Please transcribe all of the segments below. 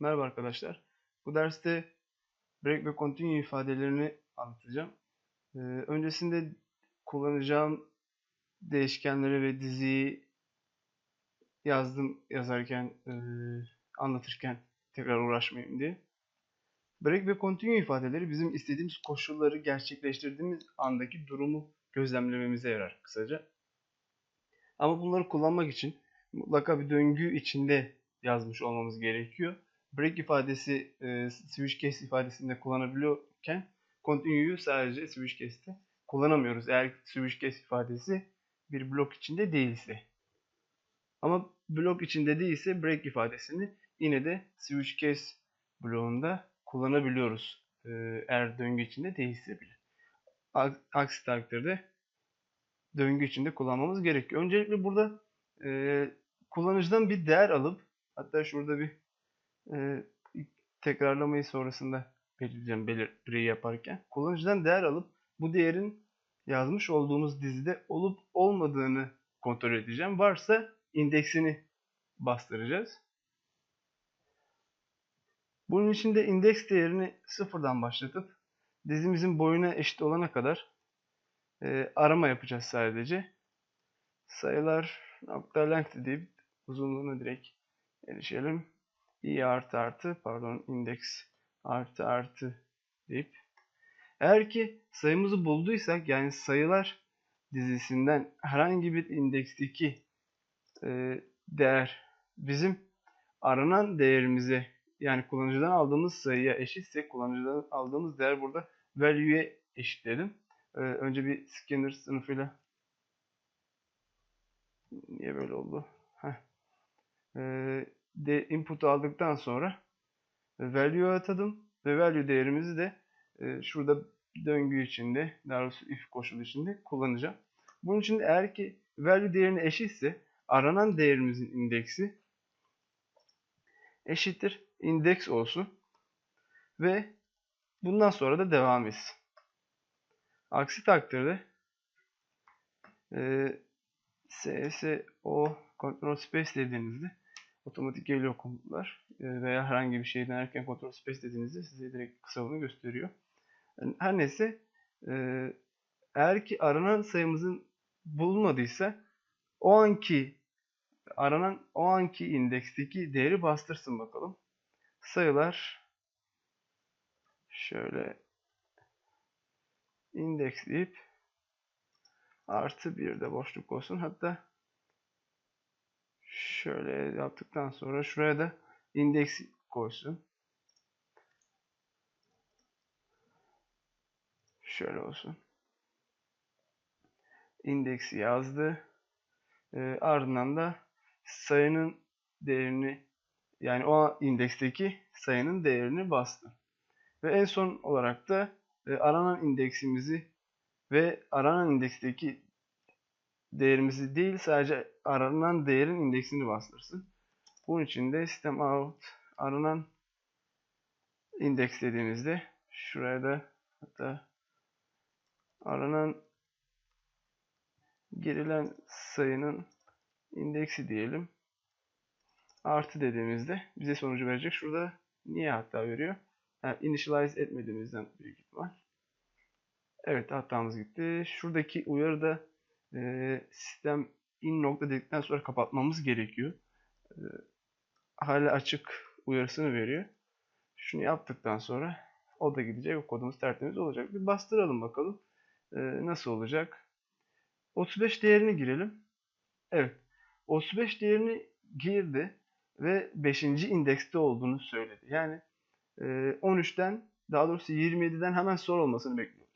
Merhaba arkadaşlar. Bu derste break ve continue ifadelerini anlatacağım. Ee, öncesinde kullanacağım değişkenleri ve diziyi yazdım yazarken, e, anlatırken tekrar uğraşmayayım diye. Break ve continue ifadeleri bizim istediğimiz koşulları gerçekleştirdiğimiz andaki durumu gözlemlememize yarar kısaca. Ama bunları kullanmak için mutlaka bir döngü içinde yazmış olmamız gerekiyor. Break ifadesi e, switch case ifadesinde kullanabiliyorken continue'yu sadece switch case'te kullanamıyoruz. Eğer switch case ifadesi bir blok içinde değilse. Ama blok içinde değilse break ifadesini yine de switch case bloğunda kullanabiliyoruz. E, eğer döngü içinde değilse bile. Aksi takdirde döngü içinde kullanmamız gerekiyor. Öncelikle burada e, kullanıcıdan bir değer alıp hatta şurada bir e, tekrarlamayı sonrasında belirleyeceğim belirtmeyi yaparken kullanıcıdan değer alıp bu değerin yazmış olduğumuz dizide olup olmadığını kontrol edeceğim. Varsa indeksini bastıracağız. Bunun için de indeks değerini sıfırdan başlatıp dizimizin boyuna eşit olana kadar e, arama yapacağız sadece. Sayılar nokta length deyip uzunluğuna direkt erişelim. İ artı artı pardon indeks artı artı deyip eğer ki sayımızı bulduysak yani sayılar dizisinden herhangi bir indeksteki e, değer bizim aranan değerimize yani kullanıcıdan aldığımız sayıya eşitse kullanıcıdan aldığımız değer burada value'ye eşitledim. Ee, önce bir scanner sınıfıyla niye böyle oldu? Heh. Ee, de input aldıktan sonra value atadım ve value değerimizi de e, şurada döngü içinde, daha doğrusu if koşulu içinde kullanacağım. Bunun için eğer ki value değerine eşitse aranan değerimizin indeksi eşittir indeks olsun ve bundan sonra da devam etsin. Aksi takdirde e, SSO control space dediğinizde otomatik geliyor komutlar e, veya herhangi bir şeyden erken control space dediğinizde size direkt kısalığını gösteriyor. Her neyse e, eğer ki aranan sayımızın bulunmadıysa o anki aranan o anki indeksteki değeri bastırsın bakalım. Sayılar şöyle indeksleyip artı bir de boşluk olsun. Hatta şöyle yaptıktan sonra şuraya da indeks koysun. Şöyle olsun. İndeksi yazdı. E, ardından da sayının değerini yani o indeksteki sayının değerini bastı. Ve en son olarak da e, aranan indeksimizi ve aranan indeksteki değerimizi değil sadece aranan değerin indeksini bastırsın. Bunun için de system out aranan indeks dediğimizde şuraya da hatta aranan girilen sayının indeksi diyelim. Artı dediğimizde bize sonucu verecek. Şurada niye hatta veriyor? Yani initialize etmediğimizden büyük ihtimal. Evet hatamız gitti. Şuradaki uyarı da e, sistem in nokta dedikten sonra kapatmamız gerekiyor. E, hala açık uyarısını veriyor. Şunu yaptıktan sonra o da gidecek. O kodumuz tertemiz olacak. Bir bastıralım bakalım. E, nasıl olacak? 35 değerini girelim. Evet. 35 değerini girdi ve 5. indekste olduğunu söyledi. Yani 13'ten daha doğrusu 27'den hemen sonra olmasını bekliyoruz.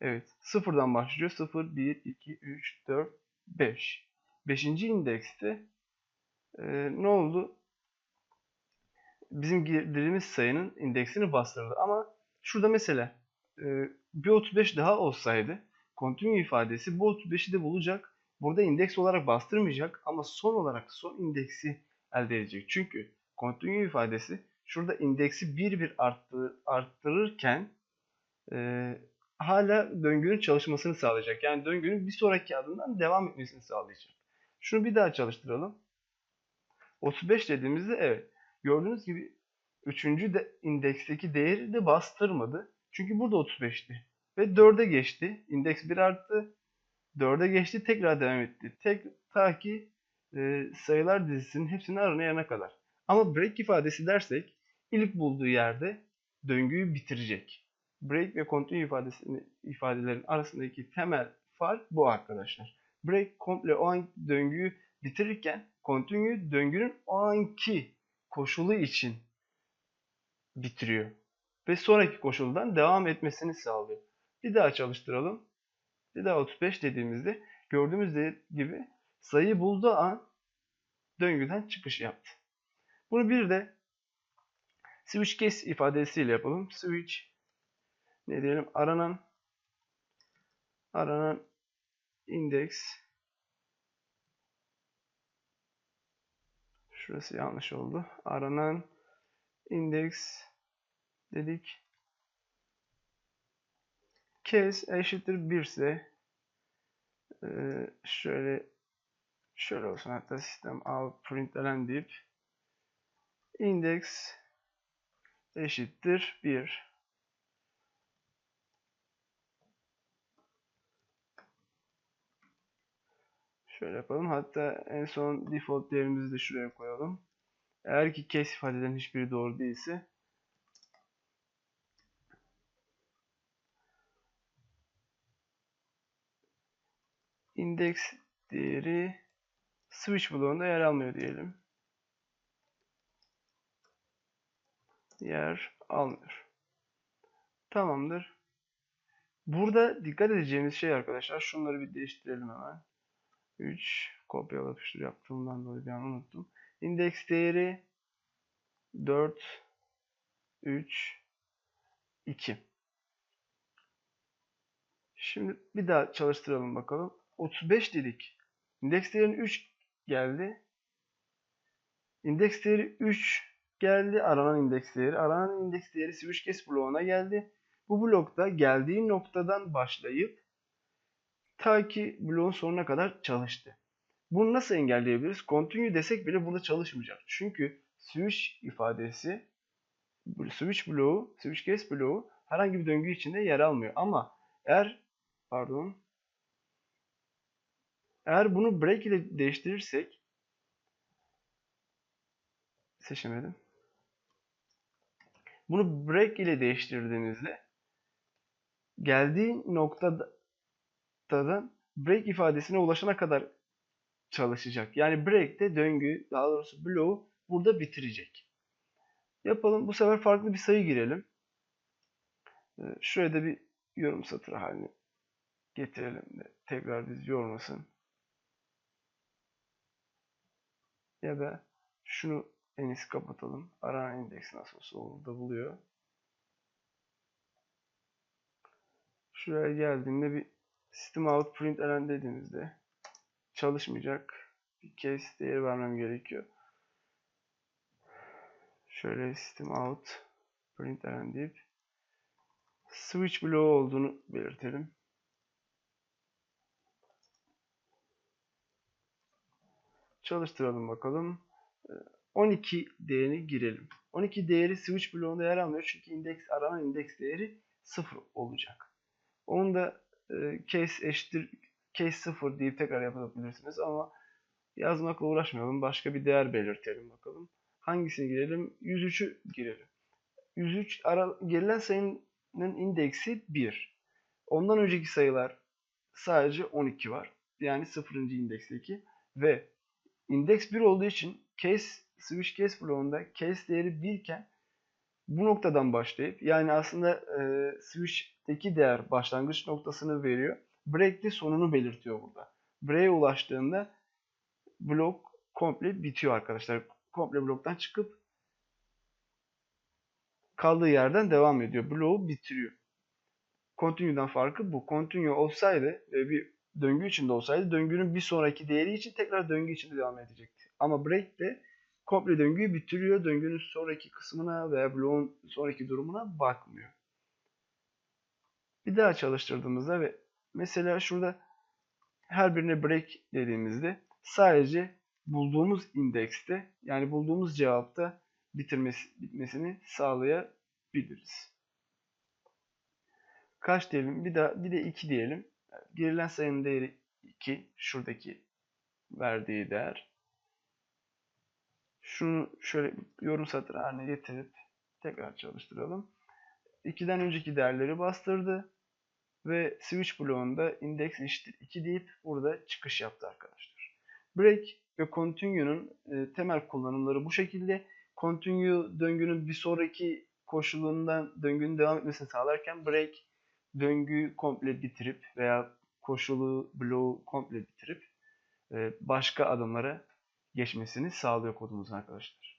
Evet. Sıfırdan başlıyor. 0, 1, 2, 3, 4, 5. 5. indekste e, ne oldu? Bizim girdiğimiz sayının indeksini bastırdı. Ama şurada mesela e, bir 35 daha olsaydı continue ifadesi bu 35'i de bulacak. Burada indeks olarak bastırmayacak ama son olarak son indeksi elde edecek. Çünkü continue ifadesi şurada indeksi bir bir arttır, arttırırken e, hala döngünün çalışmasını sağlayacak. Yani döngünün bir sonraki adımdan devam etmesini sağlayacak. Şunu bir daha çalıştıralım. 35 dediğimizde evet gördüğünüz gibi üçüncü de indeksteki değeri de bastırmadı. Çünkü burada 35'ti. Ve 4'e geçti. İndeks 1 arttı. 4'e geçti. Tekrar devam etti. Tek, ta ki e, sayılar dizisinin hepsini aranayana kadar. Ama break ifadesi dersek ilk bulduğu yerde döngüyü bitirecek. Break ve continue ifadesini, ifadelerin arasındaki temel fark bu arkadaşlar. Break komple o an döngüyü bitirirken continue döngünün o anki koşulu için bitiriyor. Ve sonraki koşuldan devam etmesini sağlıyor. Bir daha çalıştıralım. Bir daha 35 dediğimizde gördüğümüz gibi sayıyı bulduğu an döngüden çıkış yaptı. Bunu bir de switch case ifadesiyle yapalım. Switch ne diyelim aranan aranan index şurası yanlış oldu. Aranan index dedik. Case eşittir 1 ise e, şöyle şöyle olsun hatta sistem out println deyip index eşittir 1 Şöyle yapalım. Hatta en son default değerimizi de şuraya koyalım. Eğer ki case ifadelerin hiçbiri doğru değilse index değeri switch bloğunda yer almıyor diyelim. Yer almıyor. Tamamdır. Burada dikkat edeceğimiz şey arkadaşlar şunları bir değiştirelim hemen. 3 kopyala yapıştır yaptığımdan dolayı bir an unuttum. İndeks değeri 4 3 2 Şimdi bir daha çalıştıralım bakalım. 35 dedik. İndeks değeri 3 geldi. İndeks değeri 3 geldi. Aranan indeks değeri. Aranan indeks değeri switch case bloğuna geldi. Bu blokta geldiği noktadan başlayıp ta ki bloğun sonuna kadar çalıştı. Bunu nasıl engelleyebiliriz? Continue desek bile burada çalışmayacak. Çünkü switch ifadesi switch bloğu, switch case bloğu herhangi bir döngü içinde yer almıyor. Ama eğer pardon eğer bunu break ile değiştirirsek seçemedim. Bunu break ile değiştirdiğimizde geldiği noktada break ifadesine ulaşana kadar çalışacak. Yani break de döngü, daha doğrusu bloğu burada bitirecek. Yapalım. Bu sefer farklı bir sayı girelim. Ee, şuraya da bir yorum satırı haline getirelim de tekrar biz yormasın. Ya da şunu en iyisi kapatalım. Aranan indeks nasıl olsa orada buluyor. Şuraya geldiğinde bir system out print elen dediğimizde çalışmayacak bir case değeri vermem gerekiyor. Şöyle system out print elen deyip switch bloğu olduğunu belirtelim. Çalıştıralım bakalım. 12 ee, değerini girelim. 12 değeri switch bloğunda yer almıyor çünkü indeks aranan indeks değeri 0 olacak. Onu da e, case eşittir case 0 deyip tekrar yapabilirsiniz ama yazmakla uğraşmayalım. Başka bir değer belirtelim bakalım. Hangisini girelim? 103'ü girelim. 103 ara, girilen sayının indeksi 1. Ondan önceki sayılar sadece 12 var. Yani 0. indeksteki ve indeks 1 olduğu için case switch case bloğunda case değeri 1 iken bu noktadan başlayıp yani aslında e, switch'teki değer başlangıç noktasını veriyor. Break de sonunu belirtiyor burada. Break'e ulaştığında blok komple bitiyor arkadaşlar. Komple bloktan çıkıp kaldığı yerden devam ediyor. Bloğu bitiriyor. Continue'dan farkı bu. Continue olsaydı ve bir döngü içinde olsaydı döngünün bir sonraki değeri için tekrar döngü içinde devam edecekti. Ama break de komple döngüyü bitiriyor. Döngünün sonraki kısmına veya bloğun sonraki durumuna bakmıyor. Bir daha çalıştırdığımızda ve mesela şurada her birine break dediğimizde sadece bulduğumuz indekste yani bulduğumuz cevapta bitirmesi, bitmesini sağlayabiliriz. Kaç diyelim? Bir daha bir de 2 diyelim. Girilen sayının değeri 2. Şuradaki verdiği değer. Şunu şöyle yorum satırı haline getirip tekrar çalıştıralım. 2'den önceki değerleri bastırdı ve switch bloğunda index eşittir 2 deyip burada çıkış yaptı arkadaşlar. Break ve continue'nun e, temel kullanımları bu şekilde. Continue döngünün bir sonraki koşulundan döngünün devam etmesini sağlarken break döngüyü komple bitirip veya koşulu bloğu komple bitirip e, başka adımlara geçmesini sağlıyor kodumuzun arkadaşlar.